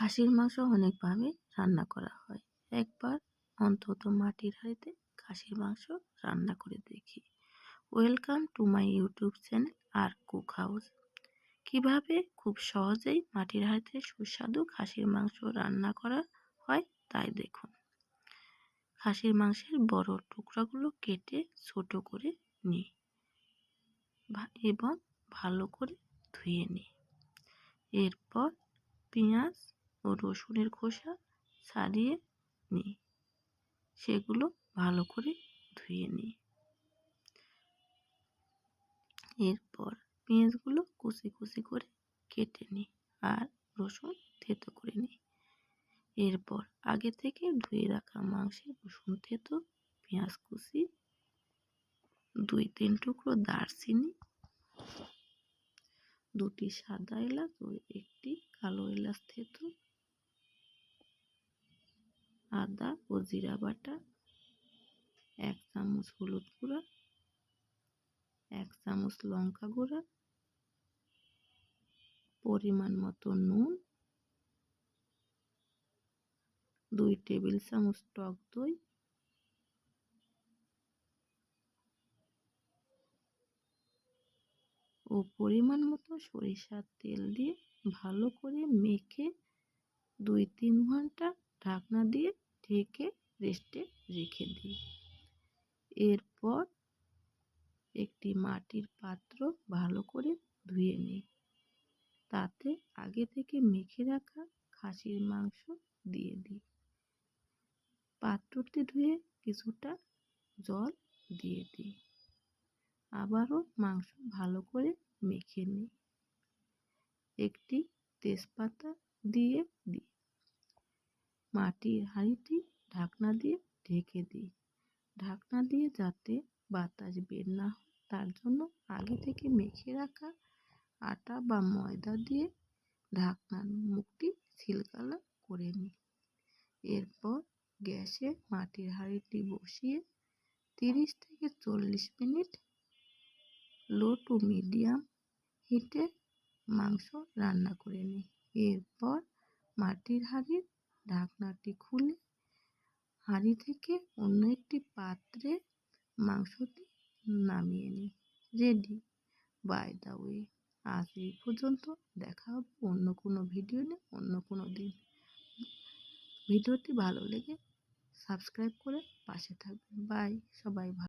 খাসির মাংস অনেকভাবে রান্না করা হয়। একবার অন্তত মাটির হাঁড়িতে খাসির মাংস রান্না করে দেখি। Welcome to my YouTube channel R cook house. কীভাবে খুব সহজেই মাটির হাঁড়িতে সুস্বাদু খাসির মাংস রান্না করা হয় তাই দেখুন। খাসির মাংসের বড় টুকরাগুলো কেটে ছোট করে নিই এবং ভালো করে ধুয়ে নিই। এরপর পেঁয়াজ ও রসুনের খোসা ছাড়িয়ে নিই সেগুলো ভালো করে ধুয়ে নিই এরপর পেঁয়াজগুলো কুচি কুচি করে কেটে নিই আর রসুন থেতো করে নিই এরপর আগে থেকে ধুয়ে রাখা মাংসে রসুন থেতো, পেঁয়াজ কুচি, দুই তিন টুকরো দারচিনি, দুটি সাদা এলাচ ও একটি কালো এলাচ থেতো আদা ও জিরা বাটা, এক চামচ হলুদ গুঁড়া, এক চামচ লঙ্কা গুঁড়া, পরিমাণ মতো নুন, দুই টেবিল চামচ টক দই, ও পরিমাণ মতো সরিষার তেল দিয়ে ভালো করে মেখে দুই তিন ঘণ্টা ঢাকনা দিয়ে ঢেকে রেস্টে রেখে দিই। এরপর একটি মাটির পাত্র ভালো করে ধুয়ে নিই। তাতে আগে থেকে মেখে রাখা খাসির মাংস দিয়ে দিই। পাত্রটি ধুয়ে কিছুটা জল দিয়ে দিই। আবারও মাংস ভালো করে মেখে নিই। একটি তেজপাতা দিয়ে দিই। মাটির হাঁড়িটি ঢাকনা দিয়ে ঢেকে দিই। ঢাকনা দিয়ে যাতে বাতাস বের না হয়, তার জন্য আগে থেকে মেখে রাখা আটা বা ময়দা দিয়ে ঢাকনার মুখটি ছিলকালা করে নিই। এরপর গ্যাসে মাটির হাঁড়িটি বসিয়ে তিরিশ থেকে চল্লিশ মিনিট লো টু মিডিয়াম হিটে মাংস রান্না করে নিই। এরপর মাটির হাঁড়ির ঢাকনাটি খুলে হাঁড়ি থেকে অন্য একটি পাত্রে মাংসটি নামিয়ে নিই। রেডি বাই দা ওয়ে আজ এই পর্যন্ত। দেখা হবে অন্য কোনো ভিডিও নিয়ে অন্য কোনো দিন। ভিডিওটি ভালো লেগে সাবস্ক্রাইব করে পাশে থাকবেন। বাই সবাই ভালো